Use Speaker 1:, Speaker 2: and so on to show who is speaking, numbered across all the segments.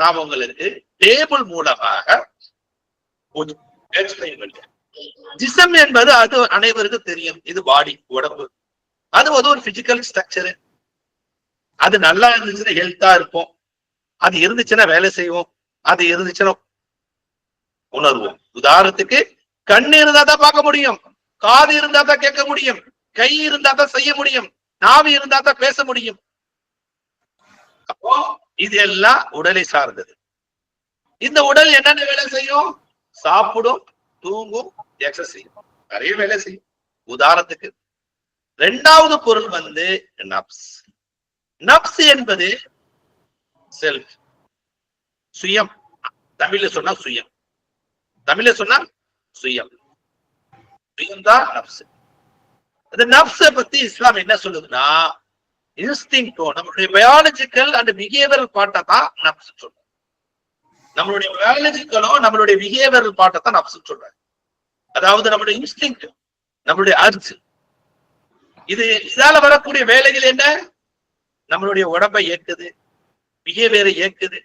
Speaker 1: நான் உங்களுக்கு டேபிள் மூலமாக ஜிசம் என்பது அது அனைவருக்கும் தெரியும். இது பாடி உடம்பு. அது வந்து ஒரு பிசிக்கல் ஸ்ட்ரக்சரு அது நல்லா இருந்துச்சுன்னா ஹெல்த்தா இருப்போம். அது இருந்துச்சுன்னா வேலை செய்வோம். அது இருந்துச்சுன்னா உணர்வோம். உதாரணத்துக்கு கண் இருந்தா தான் பார்க்க முடியும். காது இருந்தா தான் கேட்க முடியும். கை இருந்தா தான் செய்ய முடியும். நாவி இருந்தா தான் பேச முடியும். அப்போ இது எல்லாம் உடலை சார்ந்தது. இந்த உடல் என்னென்ன வேலை செய்யும்? சாப்பிடும் தூங்கும் எக்ஸசைஸ் செய்யும். நிறைய வேலை செய்யும். உதாரணத்துக்கு ரெண்டாவது பொருள் வந்து நப்ஸ். நப்ஸ் என்பது செல்ஃப் சுயம். தமிழ்ல சொன்னா சுயம். தமிழ்ல சொன்னா சுயம். சுயம் தான் நப்ஸ். அந்த நப்ஸை பத்தி இஸ்லாம் என்ன சொல்லுதுன்னா இன்ஸ்டிங்டோ நம்மளுடைய பயாலஜிக்கல் அண்ட் பிஹேவியரல் பாட்டை தான் நப்சு சொல்றோம் நம்மளுடைய பயாலஜிக்கலோ நம்மளுடைய பிஹேவியரல் பாட்டை தான் நப்சு சொல்றாங்க அதாவது நம்மளுடைய இன்ஸ்டிங் நம்மளுடைய அர்ஜ் இது இதால வரக்கூடிய வேலைகள் என்ன? நம்மளுடைய உடம்பை இயக்குது பிஹேவியரை இயக்குது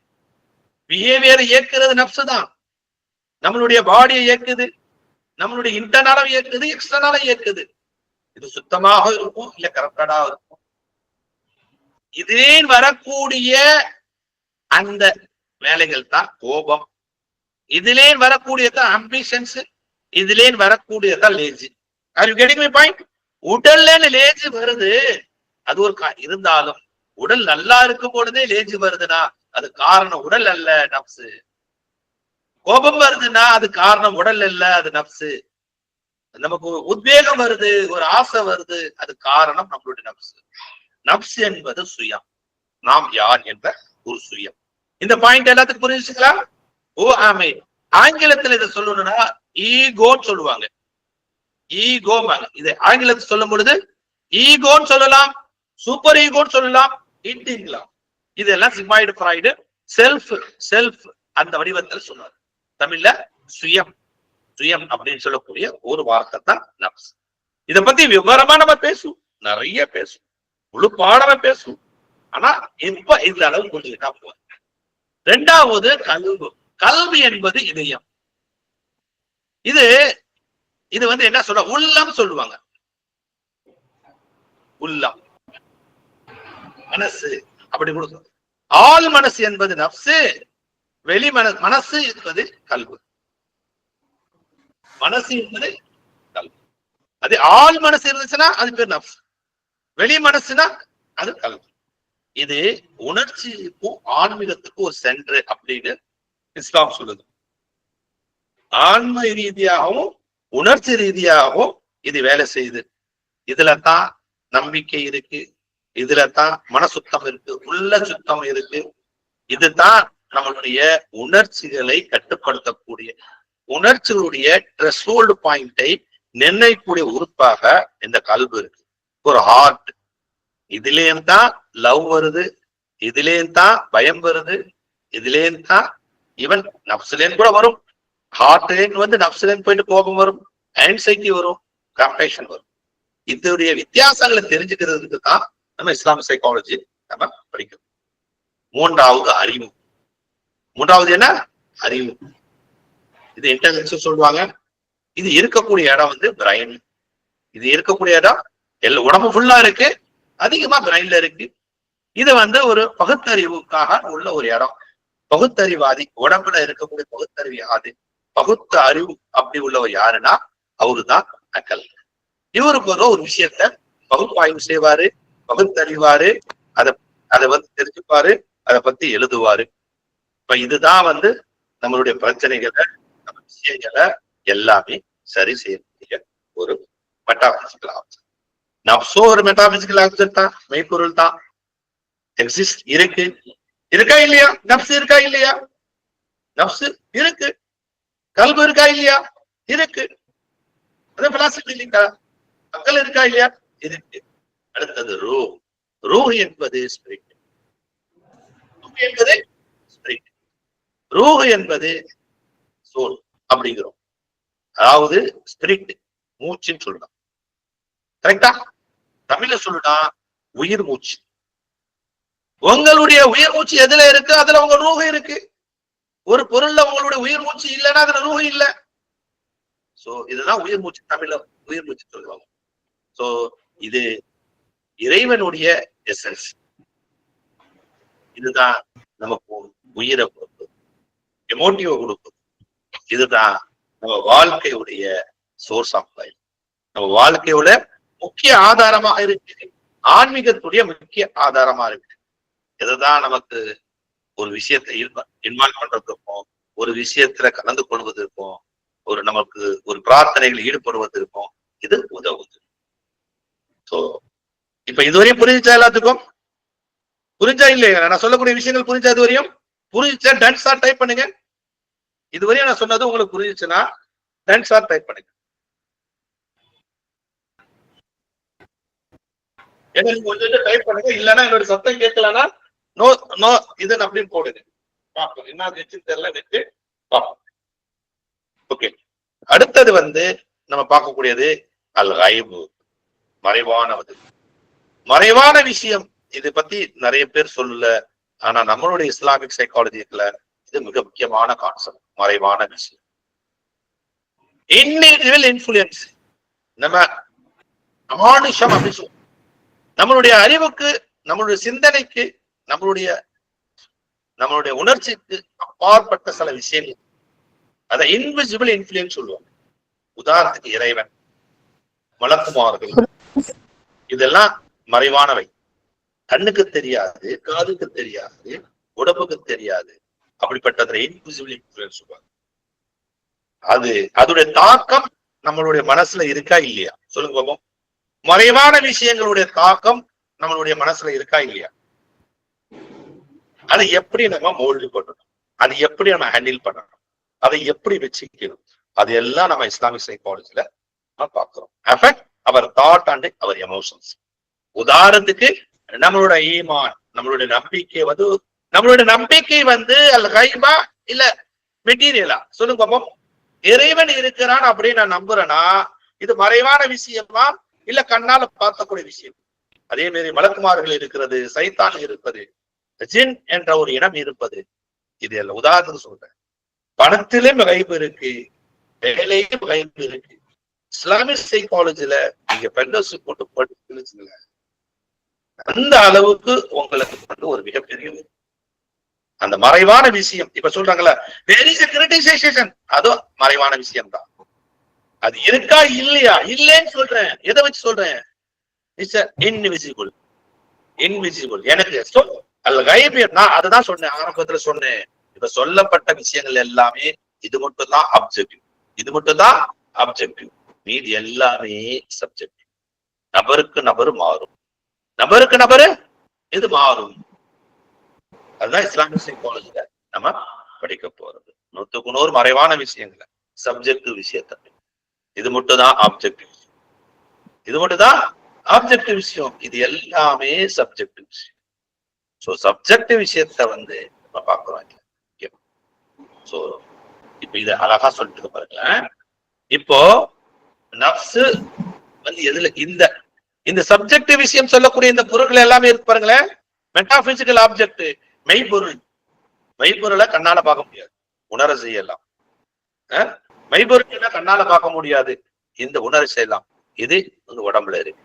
Speaker 1: பிஹேவியரை இயக்குறது நப்சு தான். நம்மளுடைய பாடியை இயக்குது நம்மளுடைய இன்டர்னலும் இயக்குது எக்ஸ்டர்னலும் இயக்குது இது சுத்தமாக இருக்கும் இல்ல கரெக்டடாக இருக்கும். இதிலேன் வரக்கூடிய அந்த வேலைகள் தான் கோபம். இதிலேன் வரக்கூடியதான் அம்பிஷன்ஸ் இதிலேன் வரக்கூடியதான் lazy are you getting my point உடல்ல லேஜி வருது அது ஒரு இருந்தாலும் உடல் நல்லா இருக்கும் பொழுதே லேஜி வருதுன்னா அது காரணம் உடல் அல்ல நப்சு கோபம் வருதுன்னா அது காரணம் உடல் அல்ல அது நப்சு நமக்கு உத்வேகம் வருது ஒரு ஆசை வருது அது காரணம் நம்மளுடைய நப்சு நப்ஸ் என்பது சுயம். நாம் யார் என்ற ஒரு சுயம். இந்த பாயிண்ட் எல்லாத்துக்கும் புரிஞ்சுக்கலாம் ஓ ஆமை ஆங்கிலத்துல இதை சொல்லணும்னா ஈகோன்னு சொல்லுவாங்க. ஈகோ இதை ஆங்கிலத்தில் சொல்லும் பொழுது ஈகோன்னு சொல்லலாம் சூப்பர் ஈகோன்னு சொல்லலாம் இன்டிங்கலாம். இதெல்லாம் சிக்மாய்டு ஃப்ராய்டு செல்ஃப் செல்ஃப் அந்த வடிவத்தில் சொன்னார். தமிழ்ல சுயம். சுயம் அப்படின்னு சொல்லக்கூடிய ஒரு வார்த்தை தான் நப்ஸ் இதை பத்தி விவரமா நம்ம பேசுவோம். நிறைய பேசுவோம். முழு பாடமா பேசும். ஆனா இப்ப இந்த அளவு புரிஞ்சுக்கிட்டா போதும் ரெண்டாவது கல்வி. கல்வி என்பது இதயம். இது இது வந்து என்ன சொல்ற உள்ளம் சொல்லுவாங்க. உள்ளம். மனசு அப்படி கொடுக்கும் ஆள் மனசு என்பது நப்சு வெளி மன மனசு என்பது கல்வி. மனசு என்பது கல்வி. அது ஆள் மனசு இருந்துச்சுன்னா அது பேர் நப்சு. வெளி மனசுனா அது கல்வி இது உணர்ச்சிக்கும் ஆன்மீகத்துக்கும் ஒரு சென்று அப்படின்னு இஸ்லாம் சொல்லுது. ஆன்ம ரீதியாகவும் உணர்ச்சி ரீதியாகவும் இது வேலை செய்யுது. இதுல தான் நம்பிக்கை இருக்கு இதுல தான் மன சுத்தம் இருக்கு உள்ள சுத்தம் இருக்கு. இதுதான் நம்மளுடைய உணர்ச்சிகளை கட்டுப்படுத்தக்கூடிய உணர்ச்சிகளுடைய ட்ரெஸ்ஹோல்டு பாயிண்டை நிர்ணயிக்கக்கூடிய உறுப்பாக இந்த கல்வி இருக்கு. ஒரு ஹார்ட் இதுலேயும் தான் லவ் வருது இதுலேயும் தான் பயம் வருது இதுலேயும் தான் ஈவன் நப்சுலேன் கூட வரும். ஹார்ட்லேன் வந்து நப்சுலேன் போயிட்டு கோபம் வரும் ஆன்சைட்டி வரும் கம்பேஷன் வரும். இதனுடைய வித்தியாசங்களை தெரிஞ்சுக்கிறதுக்கு தான் நம்ம இஸ்லாம் சைக்காலஜி நம்ம படிக்கணும் மூன்றாவது அறிவு. மூன்றாவது என்ன? அறிவு. இது இன்டெலிஜென்ஸ் சொல்லுவாங்க. இது இருக்கக்கூடிய இடம் வந்து பிரைன் இது இருக்கக்கூடிய இடம் எல்லா உடம்பு ஃபுல்லா இருக்கு. அதிகமா பிரெயின்ல இருக்கு. இது வந்து ஒரு பகுத்தறிவுக்காக உள்ள ஒரு இடம். பகுத்தறிவாதி உடம்புல இருக்கக்கூடிய பகுத்தறிவாதி பகுத்த அறிவு அப்படி உள்ளவர் யாருன்னா அவருதான் அக்கல். இவருக்கு வந்து ஒரு விஷயத்த பகுப்பாய்வு செய்வாரு பகுத்தறிவாரு அதை அதை வந்து தெரிஞ்சுப்பாரு அதை பத்தி எழுதுவாரு. இப்ப இதுதான் வந்து நம்மளுடைய பிரச்சனைகளை நம்ம விஷயங்களை எல்லாமே சரி செய்யக்கூடிய ஒரு மெட்டாபிசிக்கல் ஆப்ஷன் நப்சோ ஒரு மெட்டாபிசிக்கல் ஆப்ஜெக்ட் தான் மெய்ப்பொருள் தான். எக்ஸிஸ்ட் இருக்கு. இருக்கா இல்லையா? நப்ஸ் இருக்கா இல்லையா? நப்ஸ் இருக்கு. கல்பு இருக்கா இல்லையா? இருக்கு. அது பிலாசபி இல்லைங்களா? மக்கள் இருக்கா இல்லையா? இருக்கு. அடுத்தது ரூ. ரூ என்பது ஸ்பிரிட் என்பது ஸ்பிரிட் ரூ என்பது சோல் அப்படிங்கிறோம். அதாவது ஸ்பிரிட் மூச்சுன்னு சொல்லலாம். கரெக்டா தமிழ்ல சொல்லுனா உயிர் மூச்சு. உங்களுடைய உயிர் மூச்சு எதுல இருக்கு? அதுல உங்க ரூஹு இருக்கு. ஒரு பொருள்ல உங்களுடைய உயிர் மூச்சு இல்லைன்னா அதுல ரூஹு இல்ல. சோ இதுதான் உயிர் மூச்சு தமிழ்ல உயிர் மூச்சு சொல்லுவாங்க. சோ இது இறைவனுடைய எசன்ஸ் இதுதான் நமக்கு உயிரை கொடுப்பது. எமோட்டிவ கொடுப்பது. இதுதான் நம்ம வாழ்க்கையுடைய சோர்ஸ் ஆஃப் லைஃப் நம்ம வாழ்க்கையோட முக்கிய ஆதாரமாக இருக்கு ஆன்மீகத்துடைய முக்கிய ஆதாரமா இருக்கு இதுதான் நமக்கு ஒரு விஷயத்தை இன்வால்வ் பண்றதுக்கும் ஒரு விஷயத்துல கலந்து கொள்வதற்கும் ஒரு நமக்கு ஒரு பிரார்த்தனைகள் ஈடுபடுவதற்கும் இது உதவுது. சோ இப்ப இதுவரையும் புரிஞ்சுச்சா எல்லாத்துக்கும்? புரிஞ்சா இல்லையா? நான் சொல்லக்கூடிய விஷயங்கள் புரிஞ்சா இது வரையும் புரிஞ்சா டன்ஸா டைப் பண்ணுங்க. இதுவரையும் நான் சொன்னது உங்களுக்கு புரிஞ்சுச்சுன்னா டன்ஸா டைப் பண்ணுங்க. எனக்கு கொஞ்சம் டைப் பண்ணுங்க. இல்லைன்னா என்னோட சத்தம் கேட்கலன்னா நோ நோ இது அப்படின்னு போடுங்க பார்ப்போம். என்ன ஆச்சுன்னு தெரியல வச்சு பார்ப்போம். ஓகே அடுத்தது வந்து நம்ம பார்க்கக்கூடியது அல் ஐபு மறைவானது மறைவான விஷயம். இது பத்தி நிறைய பேர் சொல்லல. ஆனா நம்மளுடைய இஸ்லாமிக் சைக்காலஜிக்குல இது மிக முக்கியமான கான்செப்ட் மறைவான விஷயம். இன்இன்டிவிஜுவல் இன்ஃபுளுயன்ஸ் நம்ம அமானுஷம் அப்படின்னு சொல்லுவோம். நம்மளுடைய அறிவுக்கு நம்மளுடைய சிந்தனைக்கு நம்மளுடைய நம்மளுடைய உணர்ச்சிக்கு அப்பாற்பட்ட சில விஷயங்கள். அதை இன்விசிபிள் இன்ஃபுளுயன்ஸ் சொல்லுவாங்க. உதாரணத்துக்கு இறைவன் மலக்குமார்கள். இதெல்லாம் மறைவானவை. கண்ணுக்கு தெரியாது காதுக்கு தெரியாது உடம்புக்கு தெரியாது. அப்படிப்பட்டதுல இன்விசிபிள் இன்ஃபுளுயன்ஸ் சொல்லுவாங்க. அது அதோடைய தாக்கம் நம்மளுடைய மனசுல இருக்கா இல்லையா? சொல்லுங்க பாப்போம் மறைவான விஷயங்களுடைய தாக்கம் நம்மளுடைய மனசுல இருக்கா இல்லையா? அதை எப்படி நம்ம மோல்டு பண்ணணும்? அது எப்படி நம்ம ஹேண்டில் பண்ணணும்? அதை எப்படி வச்சுக்கணும்? அது எல்லாம் நம்ம இஸ்லாமிக் சைக்காலஜில பார்க்கிறோம் அவர் தாட் அண்ட் அவர் எமோஷன்ஸ் உதாரணத்துக்கு நம்மளோட ஈமான் நம்மளுடைய நம்பிக்கை வந்து நம்மளுடைய நம்பிக்கை வந்து அல்ல கைபா இல்ல மெட்டீரியலா சொல்லுங்க பாப்போம். இறைவன் இருக்கிறான் அப்படின்னு நான் நம்புறேன்னா இது மறைவான விஷயமா? இல்ல கண்ணால பார்க்கக்கூடிய விஷயம். அதே மாதிரி மலக்குமார்கள் இருக்கிறது சைத்தான் இருப்பது ஜின் என்ற ஒரு இனம் இருப்பது. இது எல்லாம் உதாரணத்துக்கு சொல்றேன். பணத்திலும் கைப்பு இருக்கு வேலையும் கைப்பு இருக்கு. இஸ்லாமிக் சைக்காலஜில நீங்க பெண்டோஸ் போட்டு படிச்சுங்கள அந்த அளவுக்கு உங்களுக்கு வந்து ஒரு மிகப்பெரிய அந்த மறைவான விஷயம் இப்ப சொல்றாங்கல்ல வேர் இஸ் a அதுவும் மறைவான விஷயம் தான் அது இருக்கா இல்லையா? இல்லைன்னு சொல்றேன். எதை வச்சு சொல்றேன்? இட்ஸ் இன்விசிபிள் இன்விசிபிள் எனக்கு அல்ல கைபு நான் அதுதான் சொன்னேன் ஆரம்பத்துல சொன்னேன். இப்ப சொல்லப்பட்ட விஷயங்கள் எல்லாமே இது மட்டும் தான் அப்ஜெக்டிவ் இது மட்டும் தான் அப்ஜெக்டிவ் மீது எல்லாமே சப்ஜெக்டிவ் நபருக்கு நபர் மாறும். நபருக்கு நபரு இது மாறும்? அதுதான் இஸ்லாமிக் சைக்காலஜில நம்ம படிக்க போறது. நூத்துக்கு நூறு மறைவான விஷயங்களை சப்ஜெக்டிவ் விஷயத்த இது மட்டும் தான் ஆப்ஜெக்டிவ் இது மட்டும் தான் ஆப்ஜெக்டிவ் விஷயம். இது எல்லாமே சப்ஜெக்டிவ் விஷயம். ஸோ சப்ஜெக்டிவ் விஷயத்த வந்து நம்ம பார்க்குறோம் ஸோ இப்போ இதை அழகா சொல்லிட்டு பாருங்களேன். இப்போ நப்சு வந்து எதுல இந்த இந்த சப்ஜெக்டிவ் விஷயம் சொல்லக்கூடிய இந்த பொருட்கள் எல்லாமே இருக்கு பாருங்களேன். மெட்டாபிசிக்கல் ஆப்ஜெக்ட் மெய்ப்பொருள். மெய்ப்பொருளை கண்ணால பார்க்க முடியாது. உணர செய்யலாம். மெய்ப்பொருள் கண்ணால பார்க்க முடியாது? இந்த உணர்வு செய்யலாம் இது உங்க உடம்புல இருக்கு.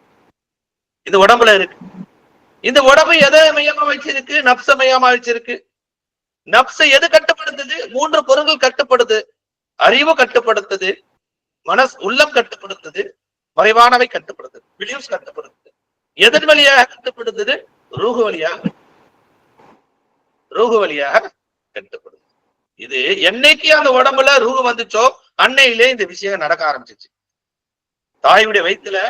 Speaker 1: இந்த உடம்புல இருக்கு. இந்த உடம்பு எதை மையமா வச்சிருக்கு? நப்ச மையமா வச்சிருக்கு. நப்ச எது கட்டுப்படுத்துது? மூன்று பொருள்கள் கட்டுப்படுது. அறிவு கட்டுப்படுத்துது. மனஸ் உள்ளம் கட்டுப்படுத்துது. மறைவானவை கட்டுப்படுத்துது. பிலிவ்ஸ் கட்டுப்படுத்துது. எதன் வழியாக கட்டுப்படுத்துது. ரூகு வழியாக ரூகு வழியாக கட்டுப்படுது இது என்னைக்கு அந்த உடம்புல ரூகு வந்துச்சோ அன்னையிலே இந்த விஷயம் நடக்க ஆரம்பிச்சிச்சு. தாயுடைய வயிற்றுல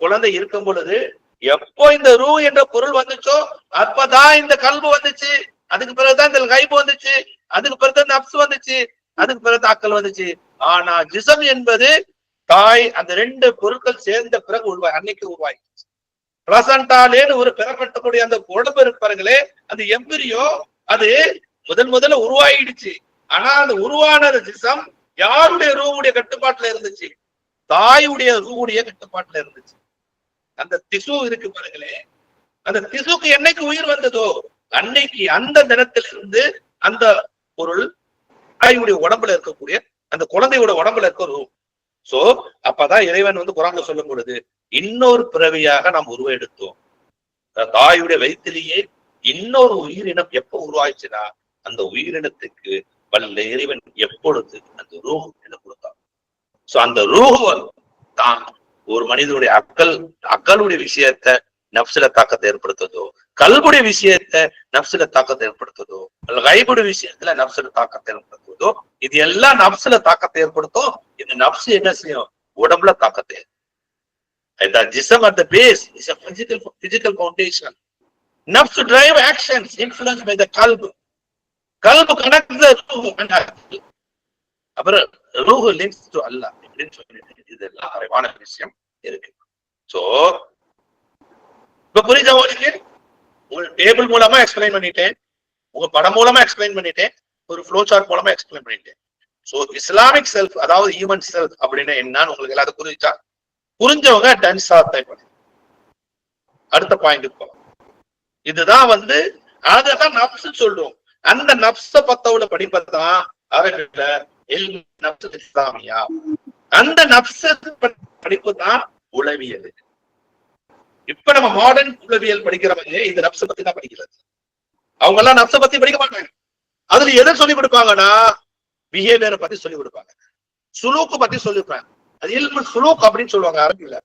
Speaker 1: குழந்தை இருக்கும் பொழுது எப்போ இந்த ரூ என்ற பொருள் வந்துச்சோ அப்பதான் இந்த கல்பு வந்துச்சு. அதுக்கு பிறகுதான் இந்த கைபு வந்துச்சு. அதுக்கு பிறகு இந்த அப்சு வந்துச்சு. அதுக்கு பிறகு தாக்கல் வந்துச்சு. ஆனா ஜிசம் என்பது தாய் அந்த ரெண்டு பொருட்கள் சேர்ந்த பிறகு உருவாய் அன்னைக்கு உருவாயிடுச்சு பிளசண்டாலேன்னு ஒரு பெறப்பட்டக்கூடிய அந்த உடம்பு இருப்பாருங்களே அந்த எம்பிரியோ அது முதல் முதல்ல உருவாயிடுச்சு. ஆனா அந்த உருவான ஜிசம் யாருடைய ரூவுடைய கட்டுப்பாட்டுல இருந்துச்சு? தாயுடைய ரூவுடைய கட்டுப்பாட்டுல இருந்துச்சு. அந்த திசு இருக்கு பாருங்களே. அந்த திசுக்கு என்னைக்கு உயிர் வந்ததோ அன்னைக்கு அந்த தினத்திலிருந்து அந்த பொருள் தாயுடைய உடம்புல இருக்கக்கூடிய அந்த குழந்தையோட உடம்புல இருக்க ரூ சோ அப்பதான் இறைவன் வந்து குரான்ல சொல்லும் பொழுது இன்னொரு பிறவியாக நாம் உருவெடுத்தோம். அந்த தாயுடைய வயிற்றிலேயே இன்னொரு உயிரினம் எப்ப உருவாச்சுன்னா அந்த உயிரினத்துக்கு வல்ல இறைவன் எப்பொழுது அந்த ரூஹ் என்று கொடுத்தான். சோ அந்த ரூஹ் தான் ஒரு மனிதனுடைய அக்கல் அக்கலுடைய விஷயத்த நப்சில தாக்கத்தை ஏற்படுத்துதோ கல்புடைய விஷயத்த நப்சில தாக்கத்தை ஏற்படுத்துதோ அல்ல கைபுடைய விஷயத்துல நப்சில தாக்கத்தை ஏற்படுத்துவதோ இது எல்லாம் நப்சில தாக்கத்தை ஏற்படுத்தும். இந்த நப்சு என்ன செய்யும்? உடம்புல தாக்கத்தை இந்த ஜிசம் at the base is a physical physical foundation nafs drive actions influence by the கல்பு கல்பு connects the அப்புறம் ரூஹ் லிங்க்ஸ் டு அப்படின்னு சொல்லிட்டு இதெல்லாம் அறைவான விஷயம் இருக்கு. சோ இப்ப புரியுதா உங்களுக்கு? உங்க டேபிள் மூலமா எக்ஸ்பிளைன் பண்ணிட்டேன். உங்க படம் மூலமா எக்ஸ்பிளைன் பண்ணிட்டேன். ஒரு ஃப்ளோ சார்ட் மூலமா எக்ஸ்பிளைன் பண்ணிட்டேன். சோ இஸ்லாமிக் செல்ஃப் அதாவது ஹியூமன் செல்ஃப் அப்படின்னு என்னன்னு உங்களுக்கு எல்லாத்தையும் புரிஞ்சா புரிஞ்சவங்க டன்ஸ் டைப் பண்ணி. அடுத்த பாயிண்ட் போலாம். இதுதான் வந்து அதான் நப்சு சொல்லுவோம் அந்த நப்ச பத்தவுல படிப்பதான் அவர்கள இல்மு நப்சு இஸ்லாமியா. அந்த நப்ச படிப்பு தான் உளவியல். இப்ப நம்ம மாடர்ன் உளவியல் படிக்கிறவங்க இந்த நப்ச பத்தி தான் படிக்கிறது. அவங்க எல்லாம் நப்ச பத்தி படிக்க மாட்டாங்க. அதுல எதை சொல்லி கொடுப்பாங்கன்னா பிஹேவியரை பத்தி சொல்லி கொடுப்பாங்க. சுலூக்கு பத்தி சொல்லிருப்பாங்க அது இல்மு சுலூக் அப்படின்னு சொல்லுவாங்க அரபியில.